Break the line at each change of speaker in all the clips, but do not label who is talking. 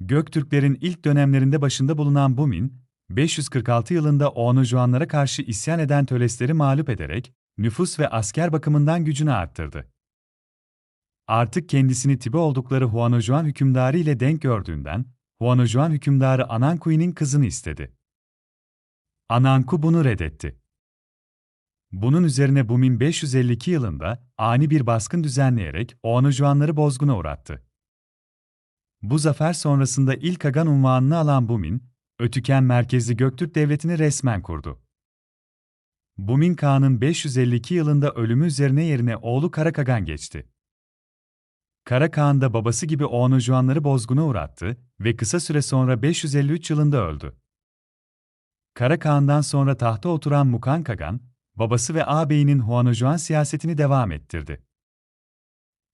Göktürklerin ilk dönemlerinde başında bulunan Bumin, 546 yılında Oğanujuanlara karşı isyan eden Tölesleri mağlup ederek, nüfus ve asker bakımından gücünü arttırdı. Artık kendisini Tibe oldukları Huanojuan hükümdarı ile denk gördüğünden, Huanojuan hükümdarı Anankui'nin kızını istedi. Ananku bunu reddetti. Bunun üzerine Bumin 552 yılında ani bir baskın düzenleyerek Oğanujuanları bozguna uğrattı. Bu zafer sonrasında ilk Agan unvanını alan Bumin, Ötüken merkezli Göktürk Devleti'ni resmen kurdu. Bumin Kağan'ın 552 yılında ölümü üzerine yerine oğlu Karakagan geçti. Kara Kağan da babası gibi Oğanujuanları bozguna uğrattı ve kısa süre sonra 553 yılında öldü. Kara Kağan'dan sonra tahta oturan Mukan Kagan, babası ve ağabeyinin Huanojuan siyasetini devam ettirdi.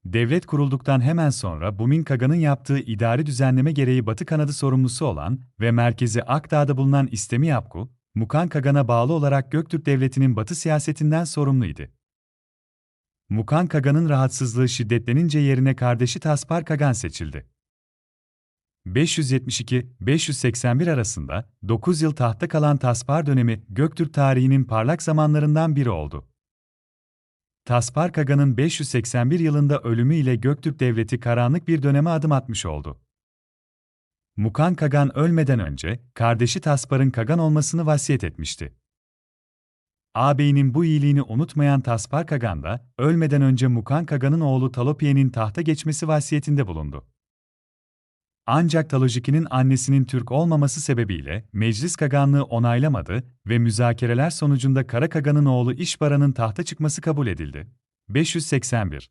Devlet kurulduktan hemen sonra Bumin Kaga'nın yaptığı idari düzenleme gereği Batı kanadı sorumlusu olan ve merkezi Akdağ'da bulunan İstemi Yapku, Mukan Kagan'a bağlı olarak Göktürk Devleti'nin batı siyasetinden sorumluydu. Mukan Kagan'ın rahatsızlığı şiddetlenince yerine kardeşi Taspar Kagan seçildi. 572-581 arasında 9 yıl tahtta kalan Taspar dönemi Göktürk tarihinin parlak zamanlarından biri oldu. Taspar Kaga'nın 581 yılında ölümü ile Göktürk Devleti karanlık bir döneme adım atmış oldu. Mukan Kagan ölmeden önce, kardeşi Taspar'ın Kagan olmasını vasiyet etmişti. Ağabeyinin bu iyiliğini unutmayan Taspar Kagan da, ölmeden önce Mukan Kagan'ın oğlu Talopiye'nin tahta geçmesi vasiyetinde bulundu. Ancak Talojiki'nin annesinin Türk olmaması sebebiyle meclis kaganlığı onaylamadı ve müzakereler sonucunda Kara Kagan'ın oğlu İşbaran'ın tahta çıkması kabul edildi. 581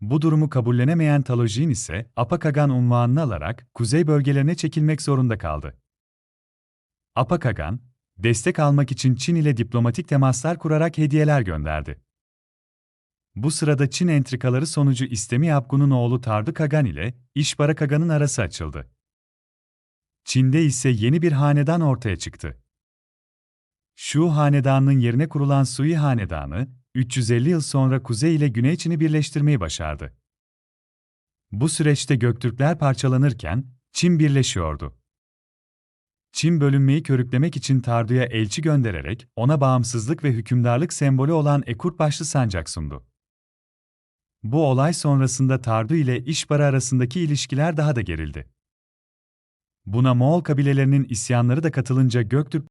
Bu durumu kabullenemeyen Talojin ise Apakagan unvanını alarak kuzey bölgelerine çekilmek zorunda kaldı. Apakagan, destek almak için Çin ile diplomatik temaslar kurarak hediyeler gönderdi. Bu sırada Çin entrikaları sonucu İstemi Yapgun'un oğlu Tardu Kagan ile İşbara Kagan'ın arası açıldı. Çin'de ise yeni bir hanedan ortaya çıktı. Şu hanedanının yerine kurulan Sui Hanedanı, 350 yıl sonra Kuzey ile Güney Çin'i birleştirmeyi başardı. Bu süreçte Göktürkler parçalanırken, Çin birleşiyordu. Çin bölünmeyi körüklemek için Tardu'ya elçi göndererek ona bağımsızlık ve hükümdarlık sembolü olan Ekurt başlı sancak sundu. Bu olay sonrasında Tardu ile İşbara arasındaki ilişkiler daha da gerildi. Buna Moğol kabilelerinin isyanları da katılınca Göktürk